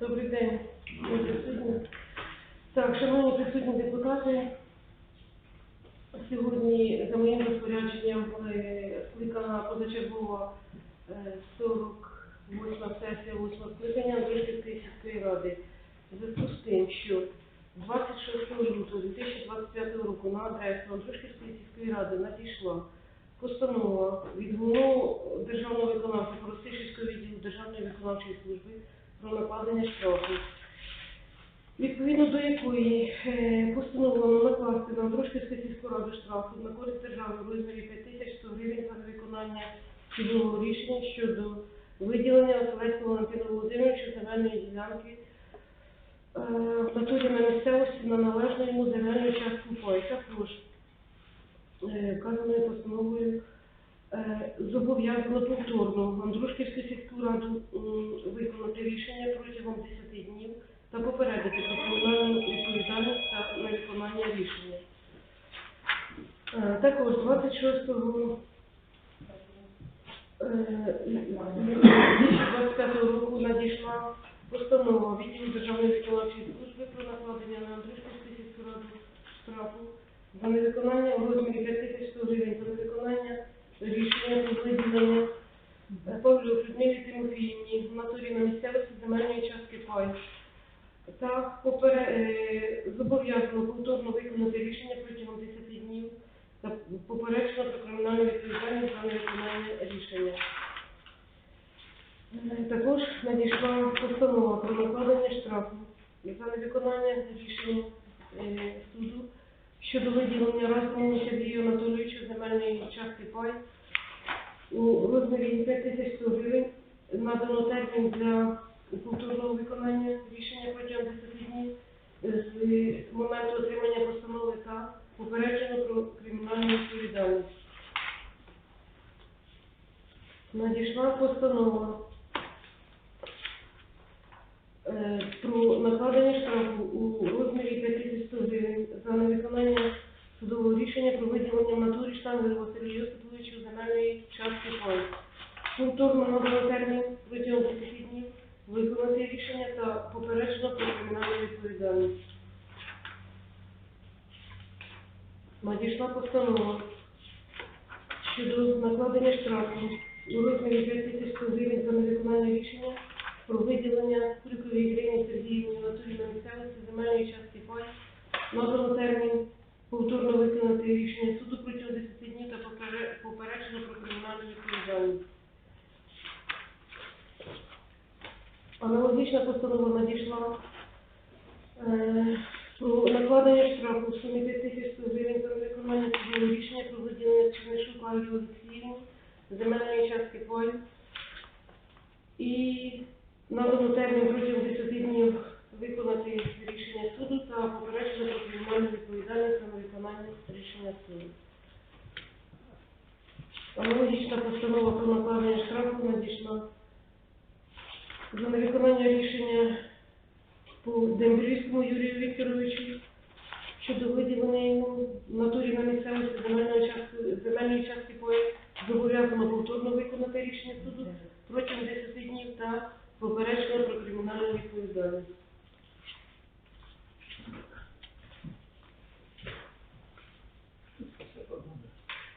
Добрий день, присутні. Так, шановні присутні депутати, сьогодні за моїм розпорядженням е, скликана позачергова е, 48 сесія 8 скликання Андрійської сільської ради. В зв'язку з тим, що 26 лютого 2025 року на адресу Андрушківської сільської ради надійшла постанова від головного державного виконавця Коростишівського відділу Державної виконавчої служби про накладення штрафу, відповідно до якої е, постановлено накласти на Андрушківську сільську раду штрафу на користь держави в розмірі 5100 гривень за невиконання судового рішення щодо виділення Оселецького Валентина Володимировича земельної ділянки е, в натурі на місцевості на належну йому земельну частку паю. Також е, вказаною постановою зобов'язано повторно Андрушківську сільську раду виконати рішення протягом 10 про кримінальну відповідальність та невиконання рішення. Е, Також 26 е, 2025 року надійшла постанова відділу Державної виконавчої служби про накладення на Андрушківську сільську раду штрафу за невиконання у розмірі 5100 гривень за невиконання рішення про виділення е, Павлюк Людмилі Тимофіївні в на місцевості земельної частки пай. Та попере... е, зобов'язано повторно виконати рішення протягом 10 днів та попереджено про кримінальну відповідальність за невиконання рішення. Е, Також надійшла постанова про накладення штрафу за невиконання рішення е, суду щодо виділення разуму Сергію Анатолійовичу земельної частки пай у розмірі 5100 гривень. Надано термін для повторного виконання рішення протягом 10 днів з моменту отримання постанови та попереджено про кримінальну відповідальність. Надійшла постанова е, про накладення штрафу у розмірі 5100 гривень за невиконання судового рішення про виділення в натурі штангелю Василю Йосиповичу земельної частки пай. Повторно надано термін протягом 10 днів виконати рішення та попереджено про кримінальну відповідальність. Надійшла постанова щодо накладення штрафу у розмірі 5100 гривень за невиконання рішення про виділення Куликовій Ірині Сергіївні Анатолій на місцевості земельної частки пай. Надано термін повторно виконати рішення суду протягом 10 днів та попере- попереджено про кримінальну відповідальність. Аналогічна постанова надійшла е, про накладення штрафу в сумі 5100 гривень за невиконання судового рішення про виділення Альві земельної частки паю. І надано термін протягом 10 днів виконати рішення суду та попереджено про кримінальну відповідальність за невиконання рішення суду. Аналогічна постанова про накладення штрафу надійшла за невиконання рішення по Дембрівському Юрію Вікторовичу щодо виділення йому в натурі на місцевості земельної частки, земельної частки поє зобов'язано повторно виконати рішення суду протягом 10 днів та попереджено про кримінальну відповідальність.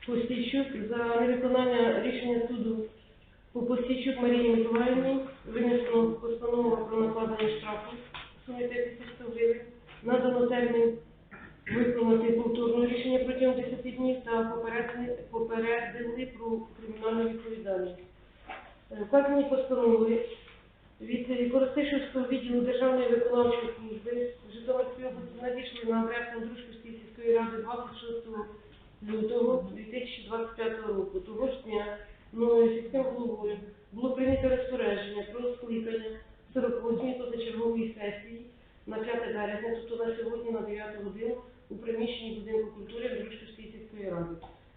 Постійчук за невиконання рішення суду по Постійчук Марії Миколаївні винесено постанову про накладення штрафу в сумі 5100 гривень. Надано термін виконати повторне рішення протягом 10 днів та попередили, попередили про кримінальну відповідальність. Е, Вказані постанови від Коростишівського відділу Державної виконавчої служби Житомирської області надійшли на адресу Андрушківської сільської ради 26 лютого 2025 року. Того ж дня мною сільським головою було прийнято розпорядження про скликання 48-ї позачергової сесії на 5 березня, тобто на сьогодні на 9 годину у приміщенні будинку культури Андрушківської сільської ради.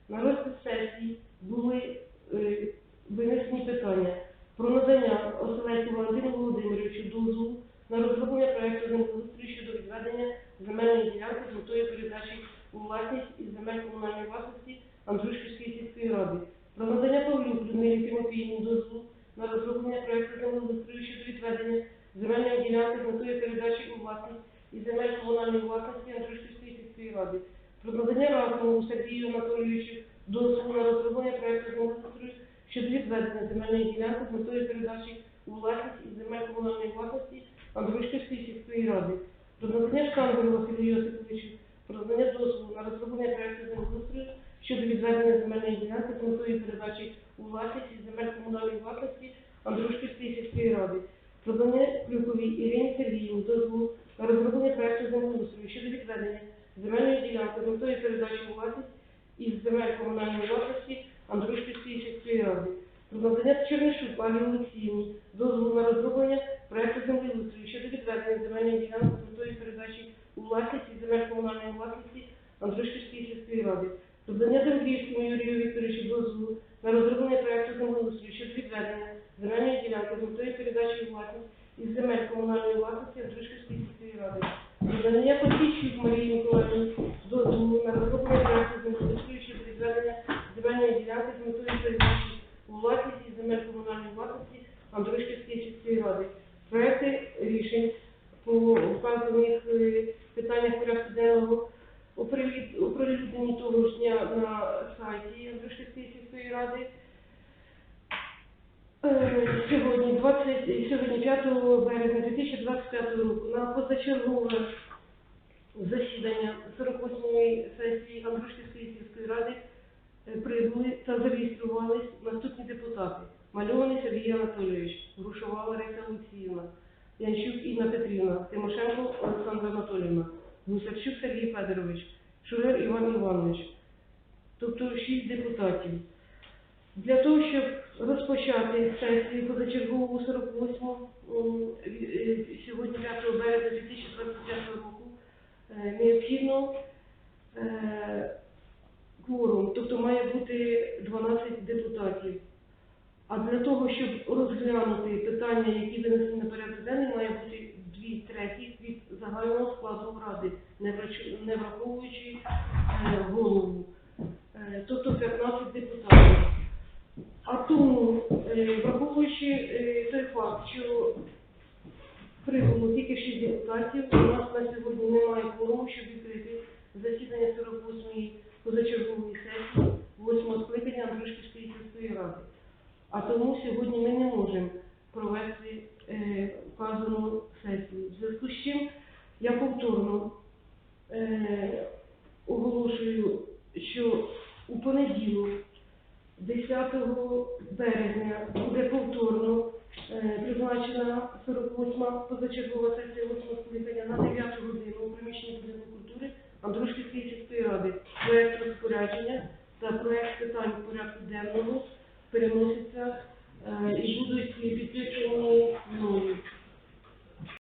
На розгляд сесії були е, винесені питання про надання Оселецькому Валентину Володимировичу дозволу на розроблення проекту землеустрою щодо відведення земельної ділянки з метою передачі у власність із земель комунальної власності Андрушківської сільської ради. Про надання Павлюк Людмилі Тимофіївні дозволу на розроблення проекту землеустрою щодо відведення земельної ділянки з метою передачі у власність із земель комунальної власності Андрушківської сільської ради. Про надання Разумову Сергію Анатолійовичу дозволу на розроблення проекту землеустрою щодо відведення земельної ділянки з метою передачі у власність із земель комунальної власності Андрушківської сільської ради. Про надання Шкангелю Василю Йосиповичу про надання дозволу на розроблення проекту землеустрою щодо відведення земельної ділянки з метою передачі у власність із земель комунальної власності Андрушківської сільської ради. Про надання Клюковій Ірині Сергіївні дозволу на розроблення проекту землеустрою щодо відведення земельної ділянки з метою передачі у власність із земель комунальної власності Андрушківської сільської ради. Про надання Чернишук Пані Олексіївні дозволу на розроблення проекту землеустрою щодо відведення земельної ділянки метою передачі у власність із земель комунальної власності Андрушківської сільської ради. Про надання Землівському Юрію Вікторовичу дозволу на розроблення проекту землеустрою щодо відведення земельної ділянки метою передачі у власність із земель комунальної власності Андрушківської комунальної власності Андрушківської сільської ради. Проекти рішень по вказаних е, питаннях порядку денного оприлюд- оприлюднені того ж дня на сайті Андрушківської сільської ради. Е, Сьогодні, 20, сьогодні 5 березня 2025 року на позачергове засідання 48-ї сесії Андрушківської сільської ради е, прибули та зареєструвались наступні депутати. Мальований Сергій Анатолійович, Грушова Лариса Олексіївна, Янчук Інна Петрівна, Тимошенко Олександра Анатоліївна, Гусарчук Сергій Федорович, Шурер Іван Іванович. Тобто шість депутатів. Для того, щоб розпочати сесію позачергову 48 м, е, сьогодні 5 березня 2025 року, е, необхідно е, кворум, тобто має бути 12 депутатів. А для того, щоб розглянути питання, які винесені на порядок денний, має бути дві треті від загального складу ради, не враховуючи е, голову. Е, тобто 15 депутатів. А тому, е, враховуючи той факт, що прибуло тільки 6 депутатів, у нас на сьогодні немає кворуму, щоб відкрити засідання 48-ї позачергової сесії 8 скликання Андрушківської сільської ради. А тому сьогодні ми не можемо провести е, вказану сесію. В зв'язку з чим я повторно е, оголошую, що у понеділок, 10 березня, буде повторно е, призначена 48-ма позачергова сесія 8 скликання на 9 годину у приміщенні будинку культури Андрушківської